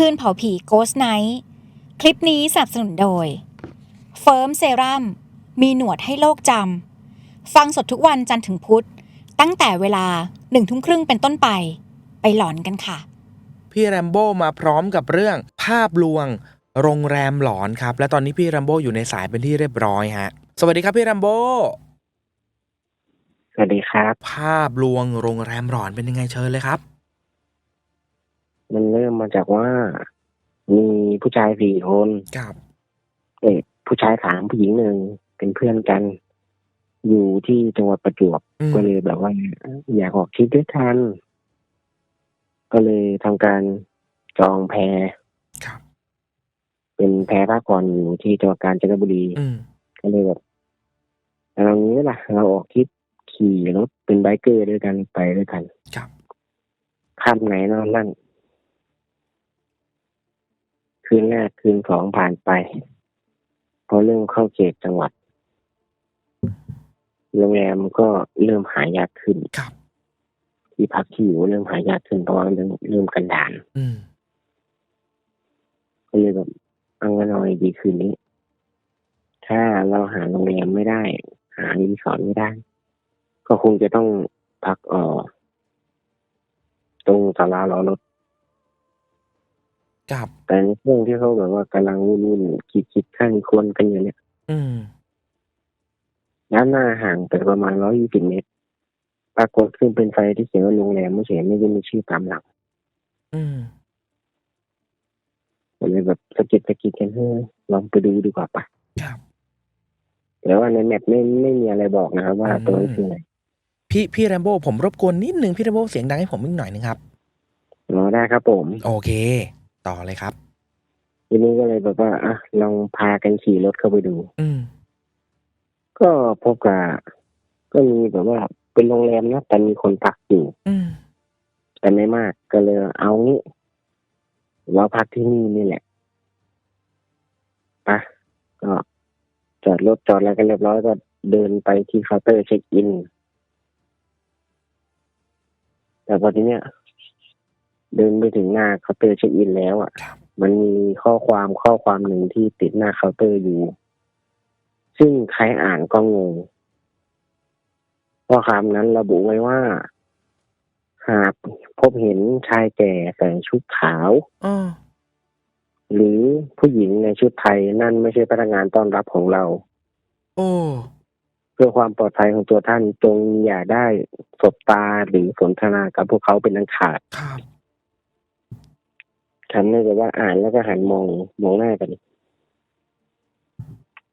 คืนเผาผี Ghost Night คลิปนี้สนับสนุนโดย เฟิร์มเซรั่มมีหนวดให้โลกจำ ฟังสดทุกวันจันทร์ถึงพุธ ตั้งแต่เวลาหนึ่งทุ่มครึ่งเป็นต้นไป ไปหลอนกันค่ะ พี่แรมโบ้มาพร้อมกับเรื่องภาพลวง โรงแรมหลอนครับ และตอนนี้พี่แรมโบ้อยู่ในสายเป็นที่เรียบร้อยฮะ สวัสดีครับพี่แรมโบ้สวัสดีครับ ภาพลวงโรงแรมหลอนเป็นยังไงเชิญเลยครับ มันเริ่มมาจากว่า มีผู้ชายสี่คนครับเอกผู้ชายสามผู้หญิงหนึ่งเป็นเพื่อนกัน อยู่ที่จังหวัดประจวบอืม ก็เลยแบบว่า อยากออกทริปด้วยกัน ก็เลยทำการจองแพครับ เป็นแพพักผ่อนอยู่ที่จังหวัดกาญจนบุรี อืม ก็เลยแบบเอางี้ล่ะ เราออกทริปขี่รถเป็นไบเกอร์ด้วยกันไปด้วยกันครับ ค่ำไหนนอนนั่น คืนแรกคืนสองผ่านไป พอเริ่มเข้าเขตจังหวัด โรงแรมก็เริ่มหายากขึ้นครับ ที่พักที่อยู่เริ่มหายากขึ้นเพราะว่าเริ่มเริ่มกันดานอืมก็เลยแบบเอางั้นเอาไงดีคืนนี้ ถ้าเราหาโรงแรมไม่ได้ หารีสอร์ทไม่ได้ ก็คงจะต้องพักเอ่อตรงศาลารอรถ ครับ แต่ในช่วงที่เขาแบบว่ากำลังวุ่นๆคิดคิดข้างควรกันอยู่เนี่ยอืม ด้านหน้าห่างไปประมาณร้อยยี่สิบเมตร ปรากฏขึ้นเป็นไฟที่เขียนว่าโรงแรมไม่เขียนไม่ได้มีชื่อตามหลังอืม ก็เลยแบบสะกิดสะกิดกันเฮ้ยลองไปดูดีกว่าปะครับ แต่ว่าในแมปไม่ไม่มีอะไรบอกนะครับ ว่าอืม ตัวนั้นคืออะไรพี่พี่แรมโบ้ผมรบกวนนิดนึงพี่แรมโบ้เสียงดังให้ผมอีกหน่อยนึงครับ รอได้ครับผม โอเค ต่อเลยครับทีนี้ก็เลยแบบว่าอะลองพากันขี่รถเข้าไปดู อืมก็พบกับก็มีแบบว่าเป็นโรงแรมนะแต่มีคนพักอยู่ อืมแต่ไม่มากก็เลยเอางี้ว่าพักที่นี่นี่แหละปะก็จอดรถจอดอะไรกันเรียบร้อยก็เดินไปที่เคาน์เตอร์เช็คอิน แต่พอทีเนี้ย เดินไปถึงหน้าเคาน์เตอร์เช็คอินแล้วอะครับมันมีข้อความข้อความหนึ่งที่ติดหน้าเคาน์เตอร์อยู่ ซึ่งใครอ่านก็งงข้อความนั้นระบุไว้ว่า หากพบเห็นชายแก่ใส่ชุดขาวอ๋อหรือผู้หญิงในชุดไทยนั่นไม่ใช่พนักงานต้อนรับของเรา โอ้เพื่อความปลอดภัยของตัวท่านจงอย่าได้สบตาหรือสนทนากับพวกเขาเป็นอันขาดครับ ฉันเลยแบบว่าอ่านแล้วก็หันมองมองหน้ากัน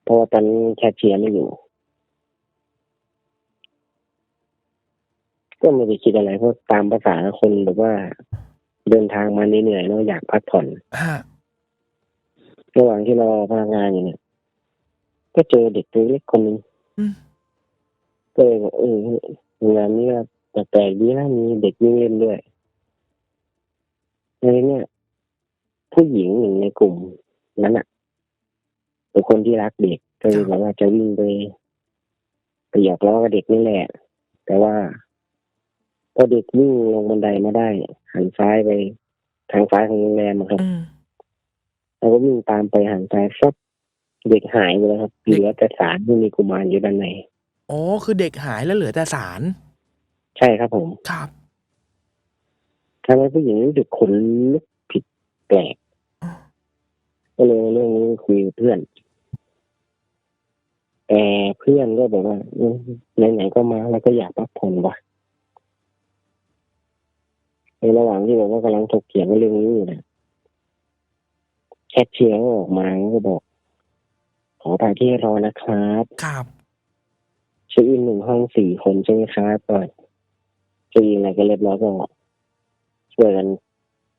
เพราะว่าตอนนี้แคชเชียร์ไม่อยู่ ก็ไม่ได้คิดอะไรเพราะตามภาษาคนแบบว่า เดินทางมาเหนื่อยๆแล้วอยากพักผ่อนฮะระหว่างที่รอพนักงานอยู่เนี่ย ก็เจอเด็กตัวเล็กคนหนึ่งอืมก็เลยบอกเออโรงแรมนี้ก็แปลกๆดีนะมีเด็กวิ่งเล่นด้วยในเนี่ย ผู้หญิงหนึ่งในกลุ่มนั้นอะเป็นคนที่รักเด็กก็เลยบอกว่าจะวิ่งไปไปหยอกล้อกับเด็กนี่แหละ แต่ว่าพอเด็กวิ่งลงบันไดมาได้ หันซ้ายไปทางซ้ายของโรงแรมอะครับอืมแล้วก็วิ่งตามไปหันซ้ายซับเด็กหายไปแล้วครับเหลือแต่สารที่มีกุมารอยู่ด้านในอ๋อคือเด็กหายแล้วเหลือแต่สาร ใช่ครับผมครับทำให้ผู้หญิงรู้สึกขนลุกผิดแปลกอ๋อ ก็เลยเอาเรื่องนี้คุยกับเพื่อนแต่เพื่อนก็บอกว่าอืมไหนๆก็มาแล้วก็อยากพักผ่อนว่ะในระหว่างที่บอกว่ากำลังถกเถียงกันเรื่องนี้อยู่นะแคชเชียร์ก็ออกมาก็บอก ขอไปที่รอนะครับครับเช็คอินหนึ่งห้องสี่คนใช่ไหมครับก็เช็คอินอะไรกันเรียบร้อยก็ช่วยกัน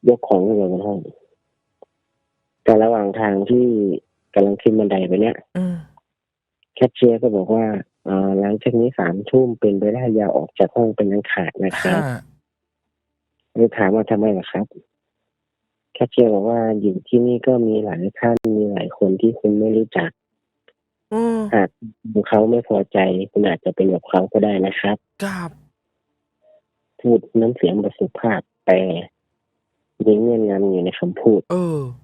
ยกของขึ้นไปบนห้อง แต่ระหว่างทางที่กำลังขึ้นบันไดไปเนี่ยอืมแคชเชียร์ก็บอกว่าเอ่อหลังจากนี้สามทุ่มเป็นไปได้อย่าออกจากห้องเป็นอันขาดนะครับฮะเลยถามว่าทำไมล่ะครับแคชเชียร์บอกว่าอยู่ที่นี่ก็มีหลายท่านมีหลายคนที่คุณไม่รู้จักอืมหากเขาไม่พอใจคุณอาจจะเป็นแบบเขาก็ได้นะครับครับพูดน้ำเสียงแบบสุภาพแต่มีเงื่อนงำอยู่ในคำพูด เออก็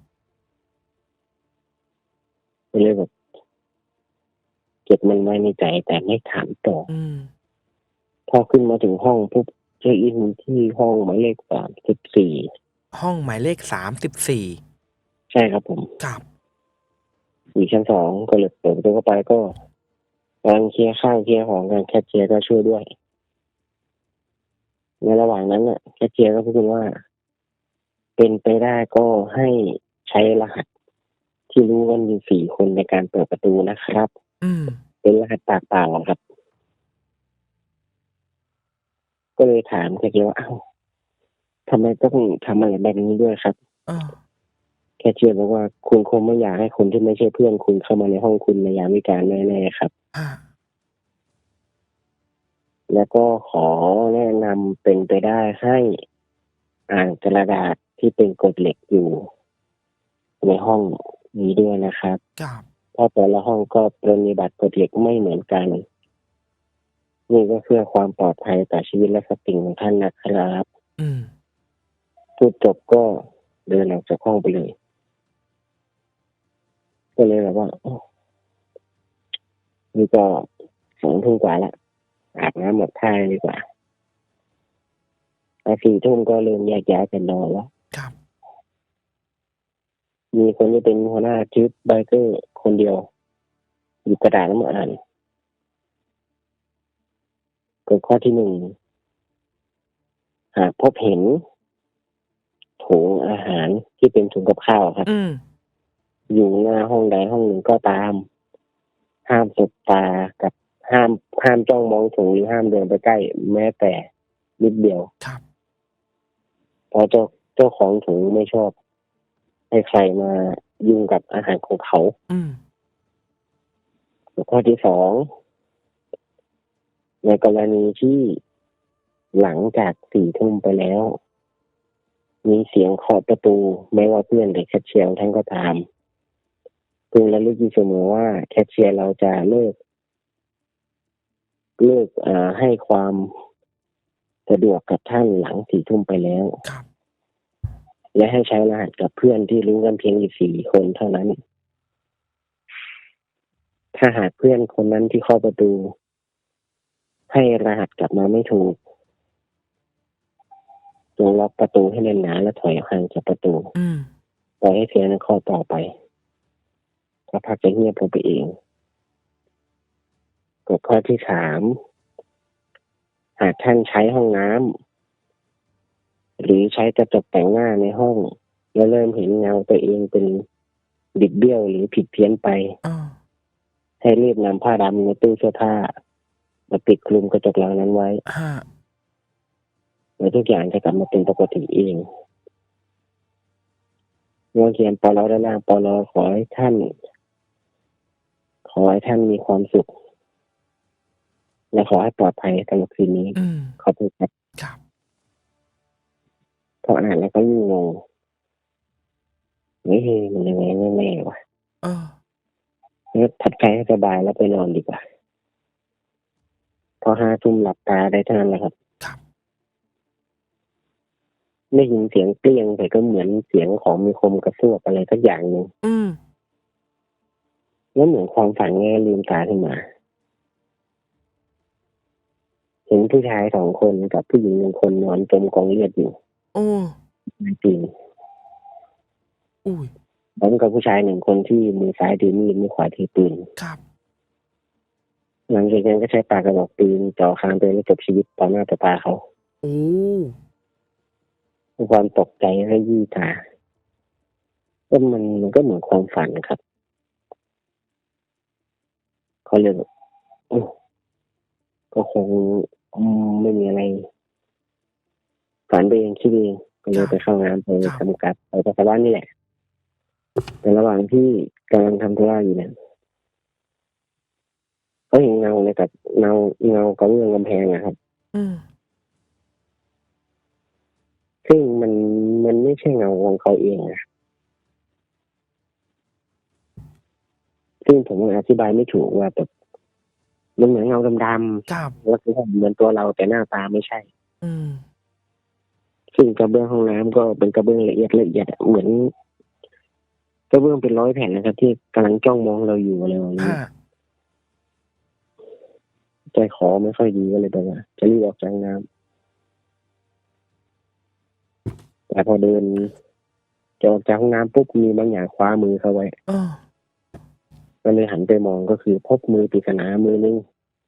เลยแบบเก็บมันไว้ในใจแต่ไม่ถามต่ออืมพอขึ้นมาถึงห้องปุ๊บเช็คอินที่ห้องหมายเลขสามสิบสี่ห้องหมายเลขสามสิบสี่ใช่ครับผมครับอยู่ชั้นสองก็เลยเปิดประตูเข้าไปก็กำลังเคลียร์ข้าวเคลียร์ของกันแคชเชียร์ก็ช่วยด้วย ในระหว่างนั้นน่ะแคชเชียร์ก็พูดว่า เป็นไปได้ก็ให้ใช้รหัส ที่รู้กันอยู่สี่คนในการเปิดประตูนะครับ อืม เป็นรหัสปากเปล่าครับ ก็เลยถามแคชเชียร์ว่าอ้าวทำไมต้องทำอะไรแบบนี้ด้วยครับเออแคชเชียร์บอกว่าคุณคงไม่อยากให้คนที่ไม่ใช่เพื่อนคุณเข้ามาในห้องคุณในยามวิการแน่ๆครับฮะแล้วก็ขอแนะนำเป็นไปได้ให้อ่านกระดาษที่เป็นกฎเหล็กอยู่ ในห้อง นี้ด้วยนะครับครับเพราะแต่ละห้องก็ปฏิบัติกฎเหล็กไม่เหมือนกัน นี่ก็เพื่อความปลอดภัยต่อชีวิตและทรัพย์สินของท่านนะครับอืมพูดจบก็เดินออกจากห้องไปเลย ก็เลยแบบว่าโอ้นี่ก็สองทุ่มกว่าละอาบน้ำหมดท่าดีกว่าพอสี่ทุ่มก็เริ่มแยกย้ายกันนอนแล้วครับ มีคนที่เป็นหัวหน้าทริปไบเกอร์คนเดียวหยิบกระดาษแล้วมาอ่านกฎข้อที่หนึ่งหากพบเห็นถุงอาหารที่เป็นถุงกับข้าวครับ อืมอยู่หน้าห้องใดห้องหนึ่งก็ตาม ห้ามสบตากับห้ามห้ามจ้องมองถุงหรือห้ามเดินไปใกล้ แม้แต่นิดเดียวครับ เพราะเจ้าเจ้าของถุงไม่ชอบ ให้ใครมายุ่งกับอาหารของเขาอืมข้อที่สองในกรณีที่หลังจากสี่ทุ่มไปแล้ว มีเสียงเคาะประตูไม่ว่าเพื่อนหรือแคชเชียร์ท่านก็ตามพึงระลึกอยู่เสมอว่าแคชเชียร์เราจะเลิกเลิกอ่าให้ความสะดวกกับท่านหลังสี่ทุ่มไปแล้ว ครับ และให้ใช้รหัสกับเพื่อนที่รู้กันเพียงอยู่สี่คนเท่านั้น ถ้าหากเพื่อนคนนั้นที่เข้าประตู ให้รหัสกลับมาไม่ถูกจงล็อกประตูให้แน่นหนาและถอยห่างจากประตูอืมปล่อยให้เสียงนั้นเข้าต่อไปสักพักจะเงียบลงไปเองกฎข้อที่สามหากท่านใช้ห้องน้ำ หรือใช้กระจกแต่งหน้าในห้อง แล้วเริ่มเห็นเงาตัวเองเป็นบิดเบี้ยวหรือผิดเพี้ยนไปเออให้รีบนำผ้าดำในตู้เสื้อผ้า มาปิดคลุมกระจกเหล่านั้นไว้ฮะแล้วทุกอย่างจะกลับมาเป็นปกติเองเมื่อเขียนปลอด้านล่างปลอขอให้ท่าน ขอให้ท่านมีความสุข และขอให้ปลอดภัยตลอดคืนนี้อืมขอบคุณครับครับ พออ่านแล้วก็ยิ่งงงเฮ้ยมันยังไงแน่ๆวะเอองั้นทัดใจให้สบายแล้วไปนอนดีกว่า พอห้าทุ่มหลับตาได้เท่านั้นแหละครับครับได้ยินเสียงเปรี้ยงแต่ก็เหมือนเสียงของมีคมกระซวกอะไรสักอย่างหนึ่งอืมแล้วเหมือนความฝันไงลืมตาขึ้นมา เห็นผู้ชายสองคนกับผู้หญิงหนึ่งคนนอนจมกองเลือดอยู่ โอ้ในปีนอุ้ยพร้อมกับผู้ชายหนึ่งคนที่มือซ้ายถือมีดมือขวาถือปืน ครับ หลังจากนั้นก็ใช้ปากกระบอกปืนจ่อคางตัวเองและจบชีวิตต่อหน้าต่อตาเขาโอ้ความตกใจและยี่ตาก็มันมันก็เหมือนความฝันครับเขาเลยแบบโอ้ก็คงอืมไม่มีอะไร ฝันไปเองคิดเองก็เลยไปเข้าน้ำไปทำกับไปปัสสาวะนี่แหละแต่ระหว่างที่กำลังทำธุระอยู่เนี่ยก็เห็นเงาในกับเงาเงากระเบื้องกำแพงนะครับอืมซึ่งมันมันไม่ใช่เงาของเขาเองนะซึ่งผมอธิบายไม่ถูกว่าแบบมันเหมือนเงาดำครับๆแล้วคือเหมือนตัวเราแต่หน้าตาไม่ใช่ อืม ซึ่งกระเบื้องห้องน้ำก็เป็นกระเบื้องละเอียดละเอียดอะเหมือนกระเบื้องเป็นร้อยแผ่นนะครับ ที่กำลังจ้องมองเราอยู่อะไรแบบนี้ฮะใจคอไม่ค่อยดีก็เลยแบบว่าจะรีบออกจากน้ำแต่พอเดินจะออกจากห้องน้ำปุ๊บมีบางอย่างคว้ามือเขาไว้เออก็เลยหันไปมองก็คือพบมือปริศนามือนึง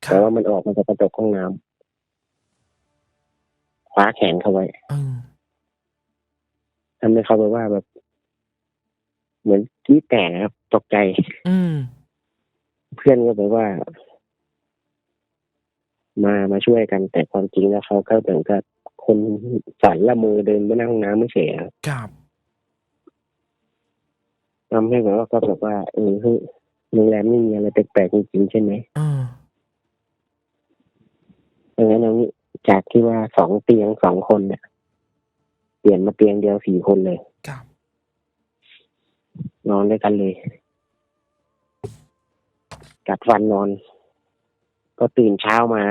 คแต่รับว่ามันออกมาจากกระจกห้องน้ำคว้าแขนเขาไว้เออ ทำให้เขาแบบว่าแบบ เหมือนกรี้แตกนะครับ ตกใจ อืม เพื่อนก็แบบว่า มามาช่วยกัน แต่ความจริงแล้วเขาก็เหมือนกับคนสั่นละมือเดินไปหน้าห้องน้ำไม่เฉยครับครับทำให้แบบว่าก็แบบว่าเออเฮ้ยโรงแรมไม่มีอะไรแปลกๆจริงๆใช่ไหมเออดังนั้นเอางี้จากที่ว่าสองเตียงสองคนเนี่ย เปลี่ยนมาเตียงเดียวสี่คนเลยครับ นอนด้วยกันเลย กัดฟันนอน ก็ตื่นเช้ามา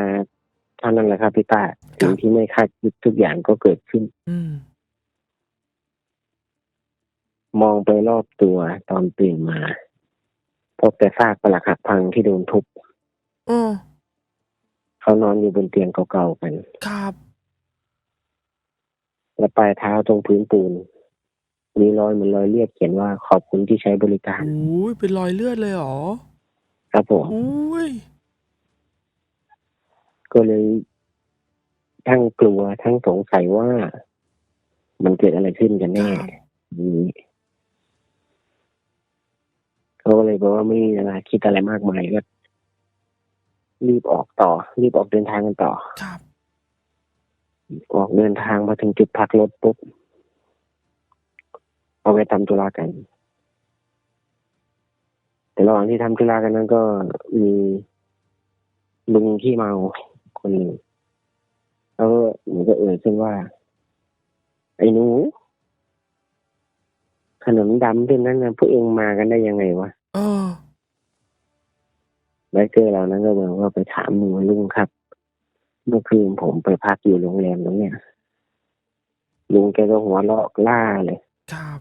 เท่านั้นแหละครับพี่ป้าสิ่งที่ไม่คาดคิดทุกอย่างก็เกิดขึ้น อืม มองไปรอบตัวตอนตื่นมา พบแต่ซากปลักหักพังที่โดนทุบเออเขานอนอยู่บนเตียงเก่าๆกัน ครับ และปลายเท้าตรงพื้นปูน มีรอยเหมือนรอยเลือดเขียนว่าขอบคุณที่ใช้บริการ อุ้ยเป็นรอยเลือดเลยเหรอ ครับผม อุ้ยก็เลยทั้งกลัวทั้งสงสัยว่ามันเกิดอะไรขึ้นกันแน่ครับนี้เขาก็เลยบอกว่าไม่มีเวลาคิดอะไรมากมายก็รีบออกต่อ รีบออกเดินทางกันต่อ ครับ ออกเดินทางมาถึงจุดพักรถปุ๊บเอาไปทำธุระกัน แต่ระหว่างที่ทำธุระกันนั้นก็มีลุงที่เมาคนหนึ่งแล้วก็หนูก็เอ่ยขึ้นว่า ไอ้หนูขนมดำเส้นนั้นนะพวกเองมากันได้ยังไงวะเออไบเกอร์เรานั้นก็บอกว่าไปถามลุงว่าลุงครับ เมื่อคืนผมไปพักอยู่โรงแรมตรงเนี้ยลุงแกก็หัวเราะล่าเลยครับ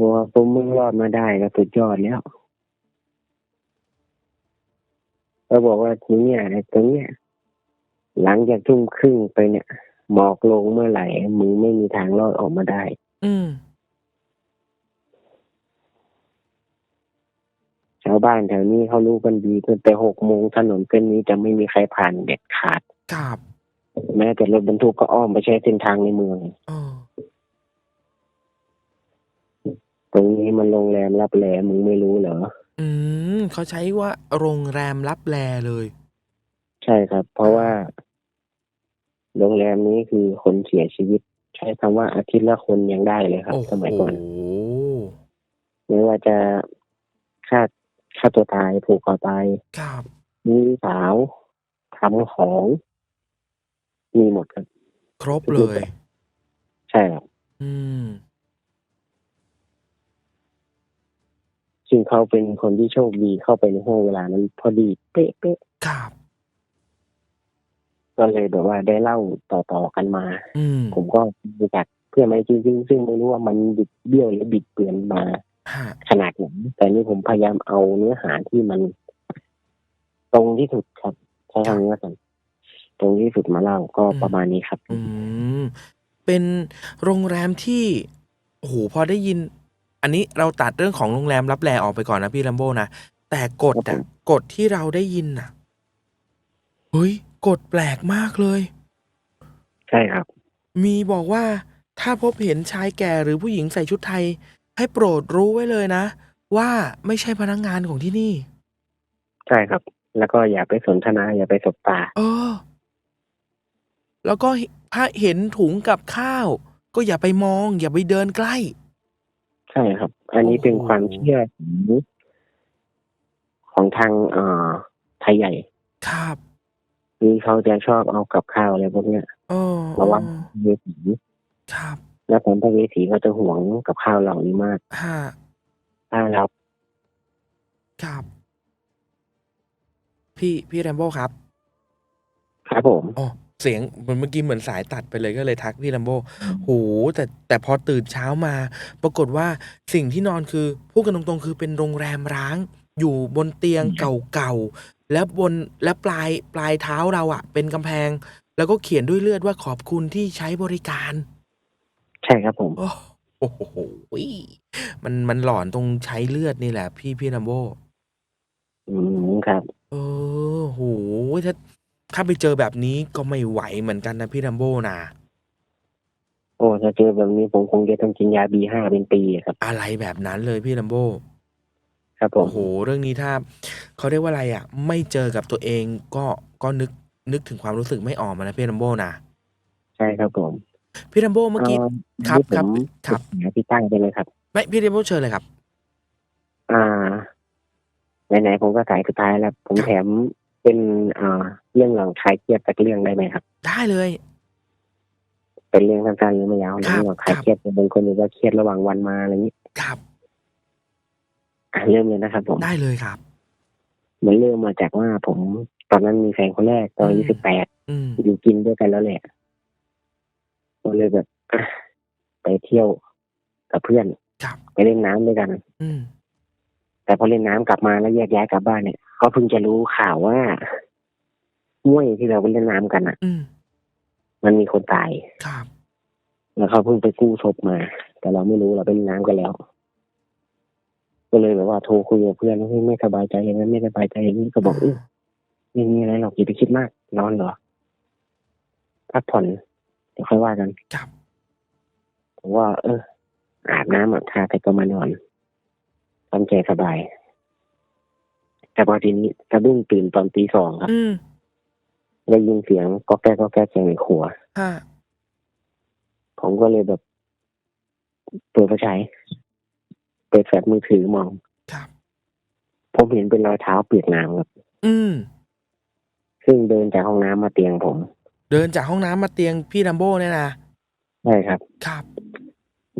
บอกว่าผมมึงรอดมาได้ก็สุดยอดแล้วก็บอกว่าทีเนี้ยไอ้ตรงเนี้ยหลังจากทุ่มครึ่งไปเนี่ย หมอกลงเมื่อไหร่มึงไม่มีทางรอดออกมาได้ อืมชาวบ้านแถวนี้เขารู้กันดีตั้งแต่หกโมงถนนเส้นนี้จะไม่มีใครผ่านเด็ดขาด ครับแม้แต่รถบรรทุกก็อ้อมไปใช้เส้นทางในเมืองเออตรงนี้มันโรงแรมรับแลมึงไม่รู้เหรอ อืมเขาใช้ว่าโรงแรมรับแลเลย ใช่ครับ เพราะว่า โรงแรมนี้คือคนเสียชีวิต ใช้คำว่าอาทิตย์ละคนยังได้เลยครับ โอ้โหสมัยก่อนไม่ว่าจะฆ่าฆ่าตัวตายผูกคอตายครับมีสาวทำของ มีหมดครับ ครบเลย ใช่ครับ อืม ซึ่งเขาเป็นคนที่โชคดีเข้าไปในห้องเวลานั้น พอดีเป๊ะเป๊ะครับๆก็เลยแบบว่าได้เล่าต่อๆกันมา อืมผมก็รู้จักเพื่อนไหมจริงๆซึ่งไม่รู้ว่ามันบิดเบี้ยวหรือบิดเบือนมาฮะขนาดไหนแต่นี่ผมพยายามเอาเนื้อหาที่มัน ตรงที่สุดครับใช้คำนี้ว่ากัน ตรงที่สุดมาเล่าก็ประมาณนี้ครับ อืมเป็นโรงแรมที่โอ้โหพอได้ยิน อันนี้เราตัดเรื่องของโรงแรมรับแลออกไปก่อนนะพี่ลัมโบนะแต่กฎครัอะบผมกฎที่เราได้ยินน่ะเฮ้ยกฎแปลกมากเลย ใช่ครับ มีบอกว่าถ้าพบเห็นชายแก่หรือผู้หญิงใส่ชุดไทย ให้โปรดรู้ไว้เลยนะ ว่าไม่ใช่พนักงานของที่นี่ ใช่ครับ แล้วก็อย่าไปสนทนาอย่าไปสบตา เออ แล้วก็ถ้าเห็นถุงกับข้าว ก็อย่าไปมอง อย่าไปเดินใกล้ ใช่ครับ อันนี้เป็นโอ้โหความเชื่อของของทางเอ่อไทยใหญ่ครับที่เขาจะชอบเอากับข้าวอะไรพวกเนี้ยเออระวังเออเวสีครับแล้วผมพระเวสีเขาจะห่วงกับข้าวเหล่านี้มากฮะถ้าเราครับ พี่พี่แรมโบ้ครับ ครับผม อ๋อ เสียงเหมือนเมื่อกี้เหมือนสายตัดไปเลยก็เลยทักพี่ลัมโบโหแต่แต่พอตื่นเช้ามา ปรากฏว่าสิ่งที่นอนคือพูดกันตรงๆ คือเป็นโรงแรมร้าง อยู่บนเตียงเก่าๆ แล้วบนและปลายปลายเท้าเราอะเป็นกำแพง แล้วก็เขียนด้วยเลือดว่าขอบคุณที่ใช้บริการ ใช่ครับผม โอ้โหมันมันหลอนตรงใช้เลือดนี่แหละ พี่พี่ลัมโบอืมครับ เออโหถ้า ถ้าไปเจอแบบนี้ก็ไม่ไหวเหมือนกันนะพี่ลัมโบนะโอ้ถ้าเจอแบบนี้ผมคงจะต้องกินยาบีห้าเป็นปีอะครับ อะไรแบบนั้นเลยพี่ลัมโบครับผมโอ้โหเรื่องนี้ถ้าเขาเรียกว่าอะไรอะ ไม่เจอกับตัวเองก็ก็นึกนึกถึงความรู้สึกไม่ออกมานะพี่ลัมโบนะใช่ครับผมพี่ลัมโบเมื่อกี้ครับที่ครับผมครับหาพี่ตั้งไปเลยครับ ไม่พี่ลัมโบเชิญเลยครับ อ่าไหนๆผมก็สายสุดท้ายแล้ว ผมครับแถม เป็นอ่าเรื่องหลังคลายเครียดสักเรื่องได้ไหมครับ ได้เลย เป็นเรื่องสั้นๆหรือไม่ยาวครัเรื่บองหลังคลายเครียดบางคนก็เครียดระหว่างวันมาอะไรอย่างนี้ครับ อะเริ่มเลยนะครับผมได้เลยครับ มันเริ่มมาจากว่าผมตอนนั้นมีแฟนคนแรกตอนอายุอืม สิบแปดอืมอยู่กินด้วยกันแล้วแหละก็เลยแบบอะไปเที่ยวกับเพื่อน ครับ ไปเล่นน้ำด้วยกัน อืมแต่พอเล่นน้ำกลับมาแล้วแยกย้ายกลับบ้านเนี่ย ก็เพิ่งจะรู้ข่าวว่าห้วยที่เราไปเล่นน้ำกันอะ อืมมันมีคนตาย ครับแล้วเขาเพิ่งไปกู้ศพมา แต่เราไม่รู้เราไปเล่นน้ำกันแล้ว ก็เลยแบบว่าโทรคุยกับเพื่อนว่าเฮ้ยไม่สบายใจอย่างนั้นไม่สบายใจอย่างนี้ก็บอกเออไม่มีอะไรหรอกอย่าไปคิดมาก นอนเหรอพักผ่อนเดี๋ยวค่อยว่ากันครับผมว่า เอออาบน้ำอาบท่าแต่ก็มานอนทำใจสบาย แต่พอทีนี้สะดุ้งตื่นตอนตีสองครับอืมได้ยินเสียงก็แก้ก็แก้เสียงในครัวฮะผมก็เลยแบบเปิดไฟฉายเปิดแฟลชมือถือมองครับผมเห็นเป็นรอยเท้าเปียกน้ำครับ อืม ซึ่งเดินจากห้องน้ำมาเตียงผม เดินจากห้องน้ำมาเตียงพี่ลัมโบเนี่ยนะใช่ครับ ครับ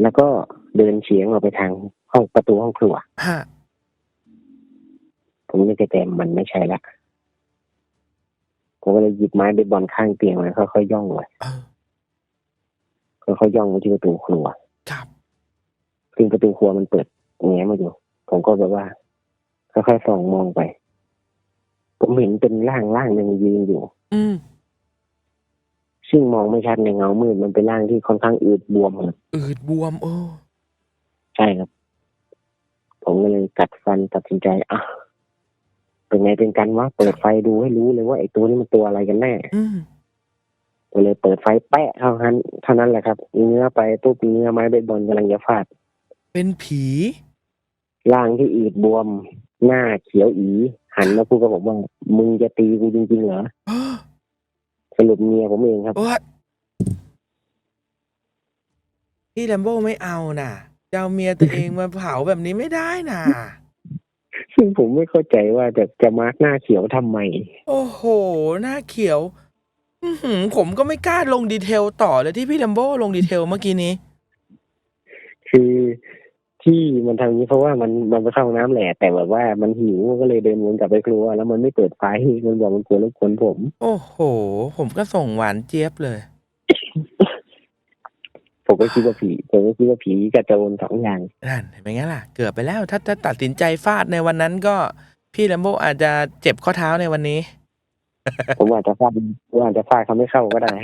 แล้วก็เดินเฉียงออกไปทางห้องประตูห้องครัวฮะ ผมนึกแต่มันไม่ใช่ละผมก็เลยหยิบไม้เบสบอลข้างเตียงมาค่อยๆย่องไปเออค่อยๆย่องไปที่ประตูครัวครับซึ่งประตูครัวมันเปิดแง้มมาอยู่ ผมก็แบบว่าค่อยๆส่องมองไป ผมเห็นเป็นร่างร่างหนึ่งยืนอยู่ อืมซึ่งมองไม่ชัดในเงามืดมันเป็นร่างที่ค่อนข้างอืดบวมครับอืดบวมโอ้ใช่ครับ ผมก็เลยกัดฟันตัดสินใจอะ เป็นไงเป็นกันวะเปิดไฟดูให้รู้เลยว่าไอ้ตัวนี้มันตัวอะไรกันแน่อืมก็เลยเปิดไฟแปะเท่านั้นเท่านั้นแหละครับเนื้อไปปุ๊บเนื้อไม้เบสบอลกำลังจะฟาด เป็นผีร่างที่อืดบวม หน้าเขียวอี หันมาพูดกับผมว่ามึงจะตีกูจริงๆเหรออ้อสรุปเมียผมเองครับโอ๊ยพี่แลมโบไม่เอาน่ะจะเอาเมียตัวเองมาเผาแบบนี้ไม่ได้น่ะ ซึ่งผมไม่เข้าใจว่าจะจะมาร์กหน้าเขียวทำไม โอ้โห หน้าเขียว อือหือผมก็ไม่กล้าลงดีเทลต่อเลยที่พี่แลมโบลงดีเทลเมื่อกี้นี้ คือที่มันทำอย่างนี้เพราะว่ามันมันไปเข้าห้องน้ำแหละแต่แบบว่ามันหิวก็เลยเดินวนกลับไปครัว แล้วมันไม่เปิดไฟมันบอกมันกลัวรบกวนผม โอ้โห ผมก็ส่งหวานเจี๊ยบเลย ผมก็คิดว่าผีผมก็คิดว่าผีกับโจรสองอย่างนั่นเห็นไหมงั้นล่ะ เกือบไปแล้ว ถ้าถ้าตัดสินใจฟาดในวันนั้นก็พี่แลมโบอาจจะเจ็บข้อเท้าในวันนี้ ผมอาจจะฟาดผมอาจจะฟาดเขาไม่เข้าก็ได้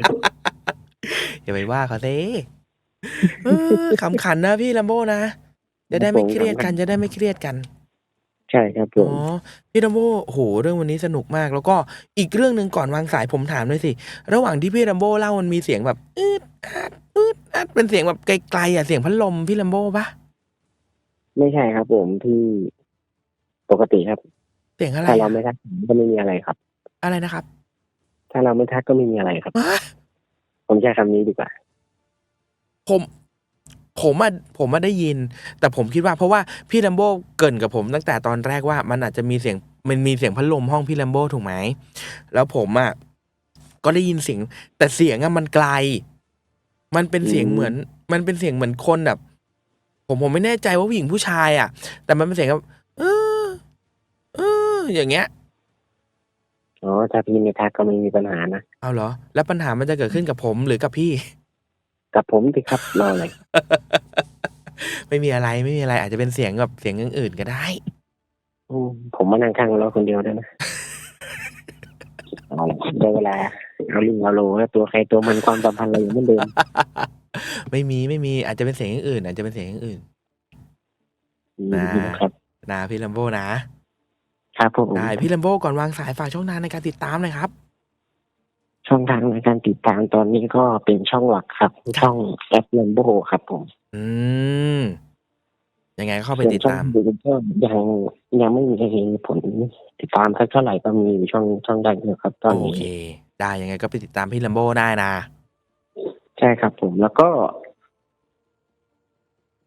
อย่าไปว่าเขาสิเออขำขันนะพี่แลมโบนะจะได้ไม่เครียดกันจะได้ไม่เครียดกัน ใช่ครับผอ๋มอพี่แลมโบโอ้โหเรื่องวันนี้สนุกมาก แล้วก็อีกเรื่องหนึ่งก่อนวางสายผมถามหน่อยสิ ระหว่างที่พี่แลมโบเล่ามันมีเสียงแบบอืดอัด อืดอัดเป็นเสียงแบบไกลๆอะเสียงพัดลมพี่แลมโบปะไม่ใช่ครับ ผมที่ปกติครับเสียงอะไรถ้าเราอะไม่ทักก็ไม่มีอะไรครับ อะไรนะครับ ถ้าเราไม่ทักก็ไม่มีอะไรครับฮะผมใช้คำนี้ดีกว่า ผม ผมอะผมมาได้ยิน แต่ผมคิดว่าเพราะว่าพี่แลมโบเกรินกับผมตั้งแต่ตอนแรกว่ามันอาจจะมีเสียงมันมีเสียงพัดลมห้องพี่แลมโบถูกไหมแล้วผมอะก็ได้ยินเสียง แต่เสียงอะมันไกล มันเป็นเสียงอืมเหมือน มันเป็นเสียงเหมือนคนแบบ ผมผมไม่แน่ใจว่าผู้หญิงผู้ชายอะแต่มันเป็นเสียงแบบเออเอออย่างเงี้ยอ๋อถ้าพี่ไม่ทักก็ไม่มีปัญหานะเอาเหรอ แล้วปัญหามันจะเกิดขึ้นกับผมหรือกับพี่ กับผมสิครับรออะไรไม่มีอะไรไม่มีอะไร อาจจะเป็นเสียงแบบเสียงอื่นๆก็ได้ อืมผมมานั่งข้างรถคนเดียวได้ไหม เอาละได้เวลาเอาลิงเอาโลแล้วตัวใครตัวมันความสัมพันธ์เราอย่างเหมือนเดิมไม่มีไม่มีอาจจะเป็นเสียงอื่น อาจจะเป็นเสียงอื่นอืมนะ ครับ นะพี่ลัมโบนะครับผมได้พี่ลัมโบก่อนวางสายฝากช่องทางในการติดตามหน่อยครับ ช่องทางในการติดตามตอนนี้ก็เป็นช่องหลักครับ ช่องแอปเลนโบครับผม อืมยังไงก็เข้าไปส่วนติดช่องตามอื่นก็ยังยังไม่มีผล ติดตามสักเท่าไหร่ก็มีอยู่ช่องช่องดังเดียวครับ ตอนโอนี้ เค ได้ยังไงก็ไปติดตามพี่ลัมโบได้นะ ใช่ครับผมแล้วก็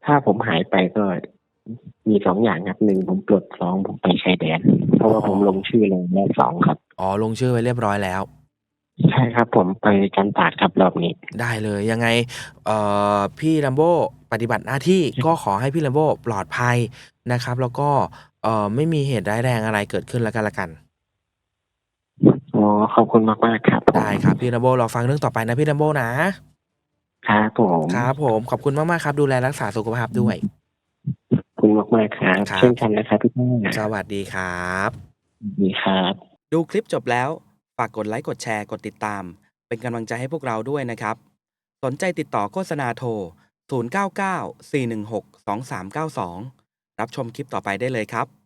ถ้าผมหายไปก็มีสองอย่างครับหนึ่งผมปลดสองผมไปชายแดน เพราะว่าผมลงชื่อลงแล้วสองครับ อ๋อลงชื่อไว้เรียบร้อยแล้ว ใช่ครับ ผมไปจันตาดครับรอบนี้ ได้เลยยังไงเอ่อพี่ลัมโบปฏิบัติหน้าที่ก็ขอให้พี่ลัมโบปลอดภัยนะครับ แล้วก็ เอ่อ ไม่มีเหตุร้ายแรงอะไรเกิดขึ้นแล้วกันละกัน อ๋อ ขอบคุณมากมากๆครับผมได้ครับ พี่ลัมโบรอฟังเรื่องต่อไปนะพี่ลัมโบนะ ครับผม ครับผม ขอบคุณมาก ๆ ครับ ดูแลรักษาสุขภาพด้วย ขอบคุณมากมากๆครับ ครับเช่นกันนะครับพี่แม่สวัสดีครับ ดีครับ ดูคลิปจบแล้ว ฝากกดไลค์ กดแชร์ กดติดตาม เป็นกำลังใจให้พวกเราด้วยนะครับ สนใจติดต่อโฆษณาโทร 099 416 2392 รับชมคลิปต่อไปได้เลยครับ